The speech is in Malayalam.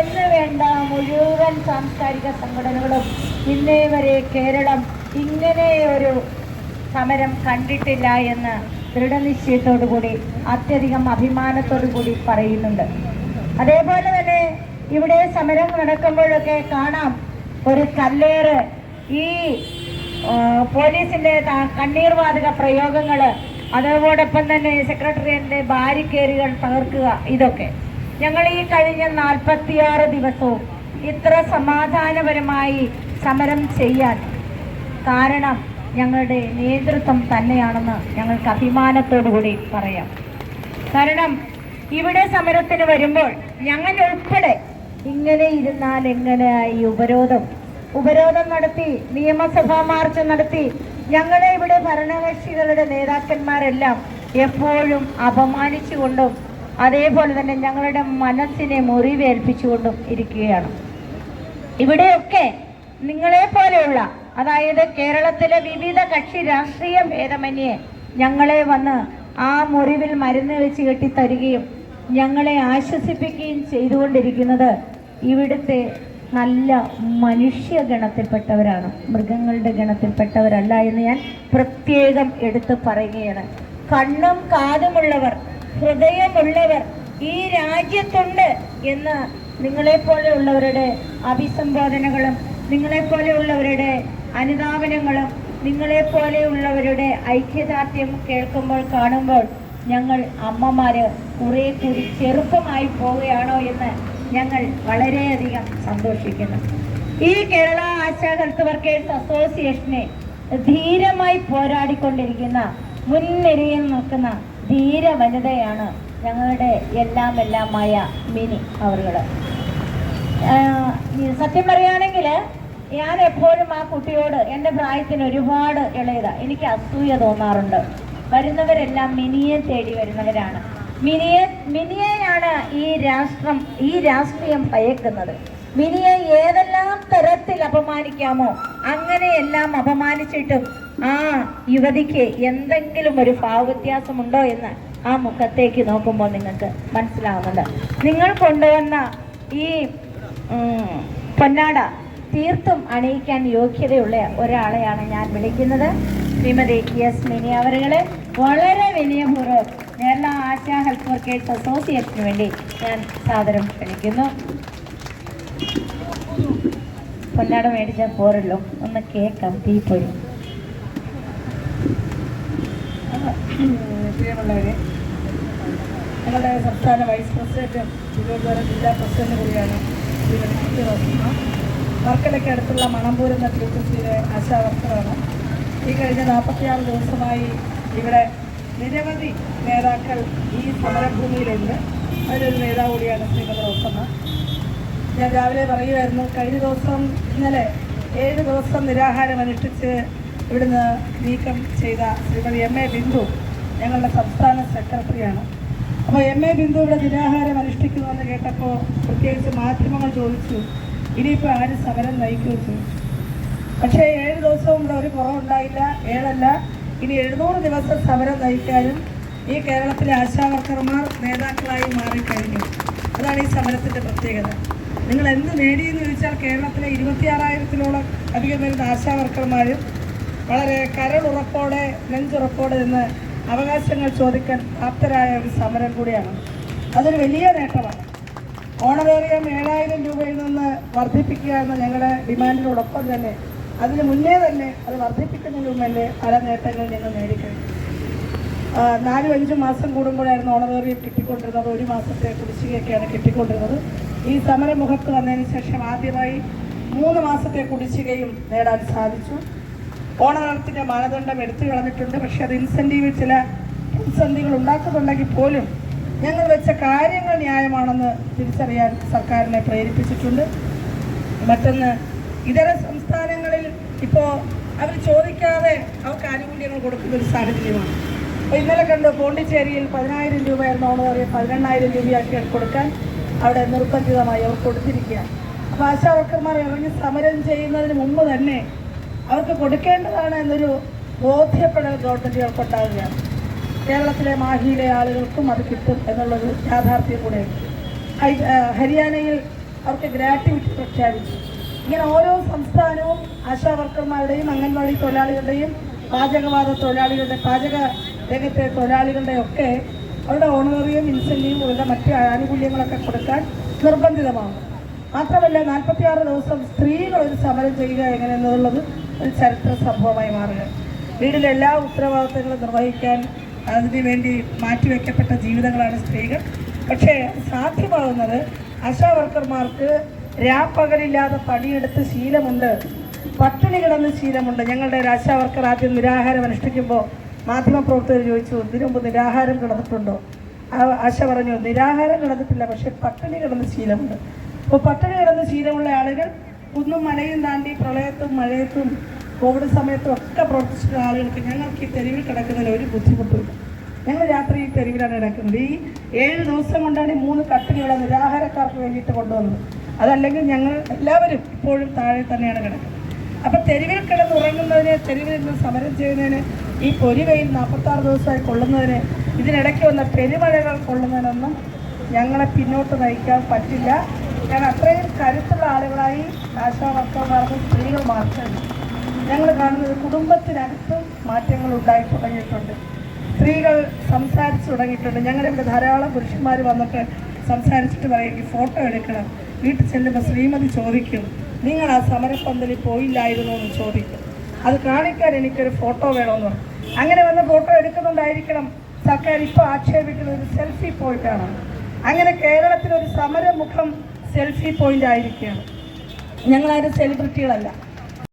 എന്ന് വേണ്ട മുഴുവൻ സാംസ്കാരിക സംഘടനകളും ഇന്നേ വരെ കേരളം ഇങ്ങനെ ഒരു സമരം കണ്ടിട്ടില്ല എന്ന് ദൃഢനിശ്ചയത്തോടു കൂടി അത്യധികം അഭിമാനത്തോടു കൂടി പറയുന്നുണ്ട്. അതേപോലെ തന്നെ ഇവിടെ സമരം നടക്കുമ്പോഴൊക്കെ കാണാം ഒരു കല്ലേറ് ഈ പോലീസിന്റെ കണ്ണീർവാതക കണ്ണീർ വാതക പ്രയോഗങ്ങൾ അതോടൊപ്പം തന്നെ സെക്രട്ടേറിയറ്റിന്റെ ബാരിക്കേറുകൾ തകർക്കുക ഇതൊക്കെ. ഞങ്ങൾ ഈ കഴിഞ്ഞ നാൽപ്പത്തിയാറ് ദിവസവും ഇത്ര സമാധാനപരമായി സമരം ചെയ്യാൻ കാരണം ഞങ്ങളുടെ നേതൃത്വം തന്നെയാണെന്ന് ഞങ്ങൾക്ക് അഭിമാനത്തോടുകൂടി പറയാം. കാരണം ഇവിടെ സമരത്തിന് വരുമ്പോൾ ഞങ്ങൾ ഉൾപ്പെടെ ഇങ്ങനെ ഇരുന്നാൽ എങ്ങനെയായി ഉപരോധം? ഉപരോധം നടത്തി നിയമസഭാ മാർച്ച് നടത്തി ഞങ്ങളെ ഇവിടെ ഭരണകക്ഷികളുടെ നേതാക്കന്മാരെല്ലാം എപ്പോഴും അപമാനിച്ചുകൊണ്ടും അതേപോലെ തന്നെ ഞങ്ങളുടെ മനസ്സിനെ മുറിവേൽപ്പിച്ചുകൊണ്ടും ഇരിക്കുകയാണ്. ഇവിടെയൊക്കെ നിങ്ങളെ പോലെയുള്ള അതായത് കേരളത്തിലെ വിവിധ കക്ഷി രാഷ്ട്രീയ ഭേദമന്യേ ഞങ്ങളെ വന്ന് ആ മുറിവിൽ മരുന്ന് വെച്ച് കെട്ടിത്തരികയും ഞങ്ങളെ ആശ്വസിപ്പിക്കുകയും ചെയ്തുകൊണ്ടിരിക്കുന്നത് ഇവിടുത്തെ നല്ല മനുഷ്യ ഗണത്തിൽപ്പെട്ടവരാണ്. മൃഗങ്ങളുടെ ഗണത്തിൽപ്പെട്ടവരല്ല എന്ന് ഞാൻ പ്രത്യേകം എടുത്തു പറയുകയാണ്. കണ്ണും കാതുമുള്ളവർ ഹൃദയമുള്ളവർ ഈ രാജ്യത്തുണ്ട് എന്ന് നിങ്ങളെപ്പോലെയുള്ളവരുടെ അഭിസംബോധനകളും നിങ്ങളെപ്പോലെയുള്ളവരുടെ അനുധാവനങ്ങളും നിങ്ങളെപ്പോലെയുള്ളവരുടെ ഐക്യദാർഢ്യം കേൾക്കുമ്പോൾ കാണുമ്പോൾ ഞങ്ങൾ അമ്മമാര് കുറെ കൂടി ചെറുപ്പമായി പോവുകയാണോ എന്ന് ഞങ്ങൾ വളരെയധികം സന്തോഷിക്കുന്നു. ഈ കേരള ആശാ ഹെൽത്ത് വർക്കേഴ്സ് അസോസിയേഷനെ ധീരമായി പോരാടിക്കൊണ്ടിരിക്കുന്ന മുൻനിരയിൽ നിൽക്കുന്ന ധീര വനിതയാണ് ഞങ്ങളുടെ എല്ലാം എല്ലാമായ മിനി അവറുകൾ സത്യം പറയുകയാണെങ്കിൽ ഞാൻ എപ്പോഴും ആ കുട്ടിയോട് എന്റെ പ്രായത്തിന് ഒരുപാട് ഇളയതാണ് എനിക്ക് അസൂയ തോന്നാറുണ്ട്. വരുന്നവരെല്ലാം മിനിയെ തേടി വരുന്നവരാണ്. മിനിയെ മിനിയെയാണ് ഈ രാഷ്ട്രം ഈ രാഷ്ട്രീയം ഭയക്കുന്നത്. മിനിയെ ഏതെല്ലാം തരത്തിൽ അപമാനിക്കാമോ അങ്ങനെയെല്ലാം അപമാനിച്ചിട്ടും ആ യുവതിക്ക് എന്തെങ്കിലും ഒരു ഭാവവ്യത്യാസമുണ്ടോ എന്ന് ആ മുഖത്തേക്ക് നോക്കുമ്പോൾ നിങ്ങൾക്ക് മനസ്സിലാവുന്നുണ്ട്. നിങ്ങൾ കൊണ്ടുവന്ന ഈ പൊന്നാട തീർത്തും അണിയിക്കാൻ യോഗ്യതയുള്ള ഒരാളെയാണ് ഞാൻ വിളിക്കുന്നത്. ശ്രീമതി എസ് മിനി അവരുകളെ വളരെ വിനയപൂർവം കേരള ആശാ ഹെൽത്ത് വർക്കേഴ്സ് അസോസിയേഷന് വേണ്ടി ഞാൻ സാദരം ക്ഷണിക്കുന്നു. പൊന്നാട മേടിച്ചാൽ പോരല്ലോ. ഒന്ന് കേൾക്കാം തീപ്പൊരി പ്രിയമുള്ളവരെ ഞങ്ങളുടെ സംസ്ഥാന വൈസ് പ്രസിഡന്റും തിരുവനന്തപുരം ജില്ലാ പ്രസിഡന്റ് കൂടിയാണ് വർക്കലയ്ക്ക് അടുത്തുള്ള മണമ്പൂർ എന്ന തിരുച്ചിയിലെ ആശാ വർക്കറാണ് ഈ കഴിഞ്ഞ നാൽപ്പത്തിയാറ് ദിവസമായി ഇവിടെ നിരവധി നേതാക്കൾ ഈ സമരഭൂമിയിലുണ്ട്. അതിലൊരു നേതാവ് കൂടിയാണ് ശ്രീമതി റോസമ്മ ഞാൻ രാവിലെ പറയുമായിരുന്നു കഴിഞ്ഞ ദിവസം ഇന്നലെ ഏഴ് ദിവസം നിരാഹാരം അനുഷ്ഠിച്ച് ഇവിടുന്ന് നീക്കം ചെയ്ത ശ്രീമതി എം എ ബിന്ദു ഞങ്ങളുടെ സംസ്ഥാന സെക്രട്ടറിയാണ്. അപ്പോൾ എം എ ബിന്ദു ഇവിടെ നിരാഹാരം അനുഷ്ഠിക്കുന്നുവെന്ന് കേട്ടപ്പോൾ പ്രത്യേകിച്ച് മാധ്യമങ്ങൾ ചോദിച്ചു ഇനിയിപ്പോൾ ആര് സമരം നയിക്കുമെന്ന്? ചോദിച്ചു പക്ഷേ ഏഴ് ദിവസവും ഇവിടെ ഒരു കുറവുണ്ടായില്ല ഏഴല്ല. ഇനി എഴുന്നൂറ് ദിവസം സമരം നയിക്കാനും ഈ കേരളത്തിലെ ആശാവർക്കർമാർ നേതാക്കളായി മാറിക്കഴിഞ്ഞു. അതാണ് ഈ സമരത്തിന്റെ പ്രത്യേകത. നിങ്ങൾ എന്ത് നേടിയെന്ന് ചോദിച്ചാൽ കേരളത്തിലെ ഇരുപത്തിയാറായിരത്തിലോളം അധികം വരുന്ന ആശാവർക്കർമാരും വളരെ കരളുറപ്പോടെ നെഞ്ചുറപ്പോടെ നിന്ന് അവകാശങ്ങൾ ചോദിക്കാൻ പ്രാപ്തരായ ഒരു സമരം കൂടിയാണ്. അതൊരു വലിയ നേട്ടമാണ്. ഓണവേറിയം ഏഴായിരം രൂപയിൽ നിന്ന് വർദ്ധിപ്പിക്കുക എന്ന ഞങ്ങളുടെ ഡിമാൻഡിനോടൊപ്പം തന്നെ അതിന് മുന്നേ തന്നെ അത് വർദ്ധിപ്പിക്കുന്നതിന് മുമ്പേ പല നേട്ടങ്ങൾ ഞങ്ങൾ നേടിക്കഴിഞ്ഞു. നാലും അഞ്ചും മാസം കൂടുമ്പോഴായിരുന്നു ഓണറേറിയം കിട്ടിക്കൊണ്ടിരുന്നത്. ഒരു മാസത്തെ കുടിശ്ശികയൊക്കെയാണ് കിട്ടിക്കൊണ്ടിരുന്നത്. ഈ സമരമുഖത്ത് വന്നതിന് ശേഷം ആദ്യമായി മൂന്ന് മാസത്തെ കുടിശ്ശികയും നേടാൻ സാധിച്ചു. ഓണറത്തിന്റെ മാനദണ്ഡം എടുത്തു കളഞ്ഞിട്ടുണ്ട്. പക്ഷേ അത് ഇൻസെന്റീവ് ചില പ്രതിസന്ധികൾ ഉണ്ടാക്കുന്നുണ്ടെങ്കിൽ പോലും ഞങ്ങൾ വെച്ച കാര്യങ്ങൾ ന്യായമാണെന്ന് തിരിച്ചറിയാൻ സർക്കാരിനെ പ്രേരിപ്പിച്ചിട്ടുണ്ട്. മറ്റൊന്ന് ഇതര സംസ്ഥാനങ്ങളിൽ ഇപ്പോൾ അവർ ചോദിക്കാതെ അവർക്ക് ആനുകൂല്യങ്ങൾ കൊടുക്കുന്ന ഒരു സാഹചര്യമാണ്. ഇന്നലെ കണ്ട് പോണ്ടിച്ചേരിയിൽ പതിനായിരം രൂപ രൂപയായിരുന്നു ഓണറേറിയം പതിനെണ്ണായിരം രൂപയാക്കി കൊടുക്കാൻ അവിടെ നിർബന്ധിതമായി അവർ കൊടുത്തിരിക്കുകയാണ്. അപ്പോൾ ആശാ വർക്കർമാർ ഇറങ്ങി സമരം ചെയ്യുന്നതിന് മുമ്പ് തന്നെ അവർക്ക് കൊടുക്കേണ്ടതാണ് എന്നൊരു ബോധ്യപ്പെടൽ ഗവൺമെന്റുകൾക്കുണ്ടാവുകയാണ് കേരളത്തിലെ മാഹിയിലെ ആളുകൾക്കും അത് കിട്ടും എന്നുള്ളൊരു യാഥാർത്ഥ്യം കൂടെയുണ്ട് ഹരിയാനയിൽ അവർക്ക് ഗ്രാറ്റുവിറ്റി പ്രഖ്യാപിച്ചു. ഇങ്ങനെ ഓരോ സംസ്ഥാനവും ആശാ വർക്കർമാരുടെയും അംഗൻവാടി തൊഴിലാളികളുടെയും പാചകവാദ തൊഴിലാളികളുടെ പാചക രംഗത്തെ തൊഴിലാളികളുടെ ഒക്കെ അവരുടെ ഓണററിയും ഇൻസെന്റീവും അവരുടെ മറ്റ് ആനുകൂല്യങ്ങളൊക്കെ കൊടുക്കാൻ നിർബന്ധിതമാണ്. മാത്രമല്ല നാൽപ്പത്തിയാറ് ദിവസം സ്ത്രീകൾ ഒരു സമരം ചെയ്യുക എങ്ങനെയെന്നുള്ളത് ഒരു ചരിത്ര സംഭവമായി മാറുക വീടിലെ എല്ലാ ഉത്തരവാദിത്തങ്ങളും നിർവഹിക്കാൻ അതിനു വേണ്ടി മാറ്റിവെക്കപ്പെട്ട ജീവിതങ്ങളാണ് സ്ത്രീകൾ. പക്ഷേ സാധ്യമാകുന്നത് ആശാ വർക്കർമാർക്ക് രാപ്പകലില്ലാതെ പണിയെടുത്ത് ശീലമുണ്ട്. പട്ടിണി കിടന്ന് ശീലമുണ്ട്. ഞങ്ങളുടെ ഒരു ആശാ വർക്കർ ആദ്യം നിരാഹാരം അനുഷ്ഠിക്കുമ്പോൾ മാധ്യമപ്രവർത്തകർ ചോദിച്ചു ഇതിനു മുമ്പ് നിരാഹാരം കിടന്നിട്ടുണ്ടോ? ആശ പറഞ്ഞു നിരാഹാരം കിടന്നിട്ടില്ല പക്ഷെ പട്ടിണി കിടന്ന് ശീലമുണ്ട്. അപ്പോൾ പട്ടിണി കിടന്ന് ശീലമുള്ള ആളുകൾ കുന്നും മലയും താണ്ടി പ്രളയത്തും മഴയത്തും കോവിഡ് സമയത്തും ഒക്കെ പ്രവർത്തിച്ചിട്ടുള്ള ആളുകൾക്ക് ഞങ്ങൾക്ക് ഈ തെരുവിൽ കിടക്കുന്നതിൽ ഒരു ബുദ്ധിമുട്ടുമില്ല. ഞങ്ങൾ രാത്രി ഈ തെരുവിലാണ് കിടക്കുന്നത്. ഈ ഏഴ് ദിവസം കൊണ്ടാണ് ഈ മൂന്ന് കട്ടിലുള്ള നിരാഹാരക്കാർക്ക് വേണ്ടിയിട്ട് കൊണ്ടുവന്നത്. അതല്ലെങ്കിൽ ഞങ്ങൾ എല്ലാവരും ഇപ്പോഴും താഴെ തന്നെയാണ് കിടക്കുന്നത്. അപ്പം തെരുവിൽ കിടന്ന് കിടന്നുറങ്ങുന്നതിന് തെരുവിൽ നിന്ന് സമരം ചെയ്യുന്നതിന് ഈ പൊരിവയിൽ നാൽപ്പത്താറ് ദിവസമായി കൊള്ളുന്നതിന് ഇതിനിടയ്ക്ക് വന്ന പെരുമഴകൾ കൊള്ളുന്നതിനൊന്നും ഞങ്ങളെ പിന്നോട്ട് നയിക്കാൻ പറ്റില്ല. ഞാൻ അത്രയും കരുത്തുള്ള ആളുകളായി ആശാ വർക്കർമാർക്കും സ്ത്രീകൾമാർക്കും ഞങ്ങൾ കാണുന്നത് കുടുംബത്തിനകത്ത് മാറ്റങ്ങൾ ഉണ്ടായി തുടങ്ങിയിട്ടുണ്ട്. സ്ത്രീകൾ സംസാരിച്ചു തുടങ്ങിയിട്ടുണ്ട്. ഞങ്ങളുടെ ഇവിടെ ധാരാളം പുരുഷന്മാർ വന്നിട്ട് സംസാരിച്ചിട്ട് പറയും ഫോട്ടോ എടുക്കണം. വീട്ടിൽ ചെല്ലുമ്പോൾ ശ്രീമതി ചോദിക്കും. നിങ്ങൾ ആ സമരപ്പന്തലിൽ പോയില്ലായിരുന്നു എന്ന് ചോദിക്കും. അത് കാണിക്കാൻ എനിക്കൊരു ഫോട്ടോ വേണമെന്ന് പറഞ്ഞു. അങ്ങനെ വന്ന് ഫോട്ടോ എടുക്കുന്നുണ്ടായിരിക്കണം. സർക്കാർ ഇപ്പോൾ ആക്ഷേപിക്കുന്നത് ഒരു സെൽഫി പോയിന്റാണ് അങ്ങനെ കേരളത്തിലൊരു സമരമുഖം സെൽഫി പോയിന്റ് ആയിരിക്കുകയാണ്. ഞങ്ങളാരും സെലിബ്രിറ്റികളല്ല